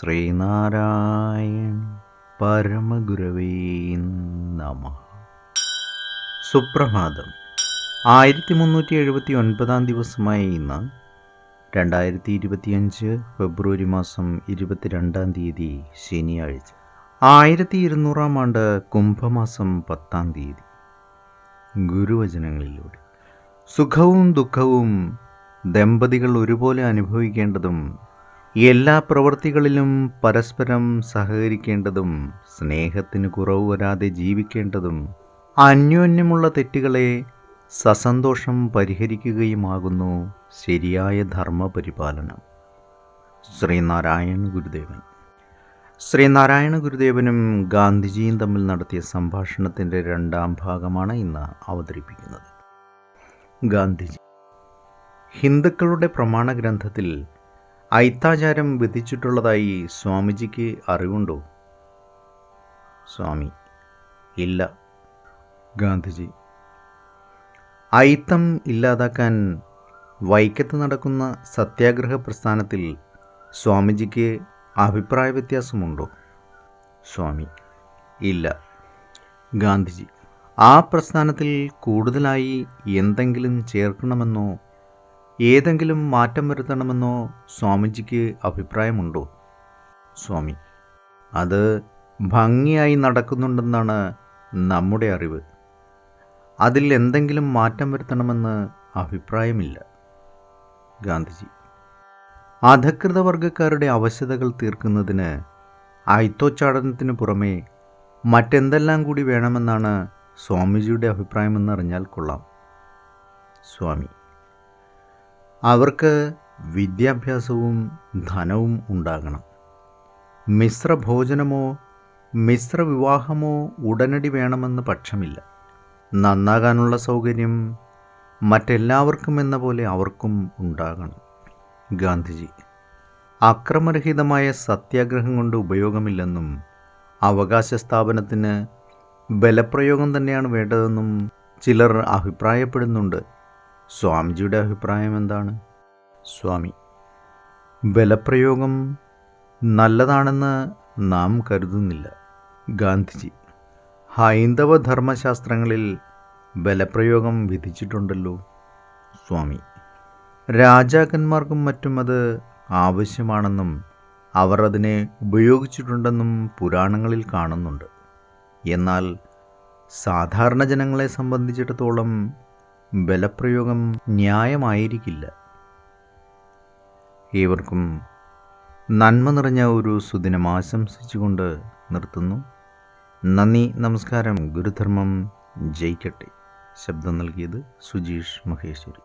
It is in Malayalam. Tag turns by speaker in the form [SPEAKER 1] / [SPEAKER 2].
[SPEAKER 1] ശ്രീനാരായൺ പരമഗുരവേ നമ. സുപ്രഭാതം. ആയിരത്തി മുന്നൂറ്റി എഴുപത്തി ഒൻപതാം ദിവസമായ ഇന്ന് രണ്ടായിരത്തി ഇരുപത്തിയഞ്ച് ഫെബ്രുവരി മാസം ഇരുപത്തിരണ്ടാം തീയതി ശനിയാഴ്ച. ആയിരത്തി ഇരുന്നൂറാം ആണ്ട് കുംഭമാസം പത്താം തീയതി. ഗുരുവചനങ്ങളിലൂടെ. സുഖവും ദുഃഖവും ദമ്പതികൾ ഒരുപോലെ അനുഭവിക്കേണ്ടതും എല്ലാ പ്രവൃത്തികളിലും പരസ്പരം സഹകരിക്കേണ്ടതും സ്നേഹത്തിന് കുറവ് വരാതെ ജീവിക്കേണ്ടതും അന്യോന്യമുള്ള തെറ്റുകളെ സസന്തോഷം പരിഹരിക്കുകയുമാകുന്നു ശരിയായ ധർമ്മപരിപാലനം. ശ്രീനാരായണ ഗുരുദേവൻ. ശ്രീനാരായണ ഗുരുദേവനും ഗാന്ധിജിയും തമ്മിൽ നടത്തിയ സംഭാഷണത്തിന്റെ രണ്ടാം ഭാഗമാണ് ഇന്ന് അവതരിപ്പിക്കുന്നത്. ഗാന്ധിജി ഹിന്ദുക്കളുടെ പ്രമാണ ഗ്രന്ഥത്തിൽ ഐത്താചാരം വിധിച്ചിട്ടുള്ളതായി സ്വാമിജിക്ക് അറിവുണ്ടോ? സ്വാമി ഇല്ല. ഗാന്ധിജി ഐത്തം ഇല്ലാതാക്കാൻ വൈക്കത്ത് നടക്കുന്ന സത്യാഗ്രഹ പ്രസ്ഥാനത്തിൽ സ്വാമിജിക്ക് അഭിപ്രായ വ്യത്യാസമുണ്ടോ? സ്വാമി ഇല്ല. ഗാന്ധിജി ആ പ്രസ്ഥാനത്തിൽ കൂടുതലായി എന്തെങ്കിലും ചേർക്കണമെന്നോ ഏതെങ്കിലും മാറ്റം വരുത്തണമെന്നോ സ്വാമിജിക്ക് അഭിപ്രായമുണ്ടോ? സ്വാമി അത് ഭംഗിയായി നടക്കുന്നുണ്ടെന്നാണ് നമ്മുടെ അറിവ്. അതിൽ എന്തെങ്കിലും മാറ്റം വരുത്തണമെന്ന് അഭിപ്രായമില്ല. ഗാന്ധിജി അധകൃത വർഗക്കാരുടെ അവശതകൾ തീർക്കുന്നതിന് അയിത്തോച്ചാടനത്തിന് പുറമേ മറ്റെന്തെല്ലാം കൂടി വേണമെന്നാണ് സ്വാമിജിയുടെ അഭിപ്രായമെന്നറിഞ്ഞാൽ കൊള്ളാം. സ്വാമി അവർക്ക് വിദ്യാഭ്യാസവും ധനവും ഉണ്ടാകണം. മിശ്രഭോജനമോ മിശ്രവിവാഹമോ ഉടനടി വേണമെന്ന് പക്ഷമില്ല. നന്നാകാനുള്ള സൗകര്യം മറ്റെല്ലാവർക്കും എന്ന പോലെ അവർക്കും ഉണ്ടാകണം. ഗാന്ധിജി അക്രമരഹിതമായ സത്യാഗ്രഹം കൊണ്ട് ഉപയോഗമില്ലെന്നും അവകാശ സ്ഥാപനത്തിന് ബലപ്രയോഗം തന്നെയാണ് വേണ്ടതെന്നും ചിലർ അഭിപ്രായപ്പെടുന്നുണ്ട്. സ്വാമിജിയുടെ അഭിപ്രായം എന്താണ്? സ്വാമി ബലപ്രയോഗം നല്ലതാണെന്ന് നാം കരുതുന്നില്ല. ഗാന്ധിജി ഹൈന്ദവ ധർമ്മശാസ്ത്രങ്ങളിൽ ബലപ്രയോഗം വിധിച്ചിട്ടുണ്ടല്ലോ. സ്വാമി രാജാക്കന്മാർക്കും മറ്റും അത് ആവശ്യമാണെന്നും അവർ അതിനെ ഉപയോഗിച്ചിട്ടുണ്ടെന്നും പുരാണങ്ങളിൽ കാണുന്നുണ്ട്. എന്നാൽ സാധാരണ ജനങ്ങളെ സംബന്ധിച്ചിടത്തോളം ബലപ്രയോഗം ന്യായമായിരിക്കില്ല. ഏവർക്കും നന്മ നിറഞ്ഞ ഒരു സുദിനം ആശംസിച്ചുകൊണ്ട് നിർത്തുന്നു. നന്ദി നമസ്കാരം ഗുരുധർമ്മം ജയിക്കട്ടെ. ശബ്ദം നൽകിയത് സുജീഷ് മഹേശ്വരി.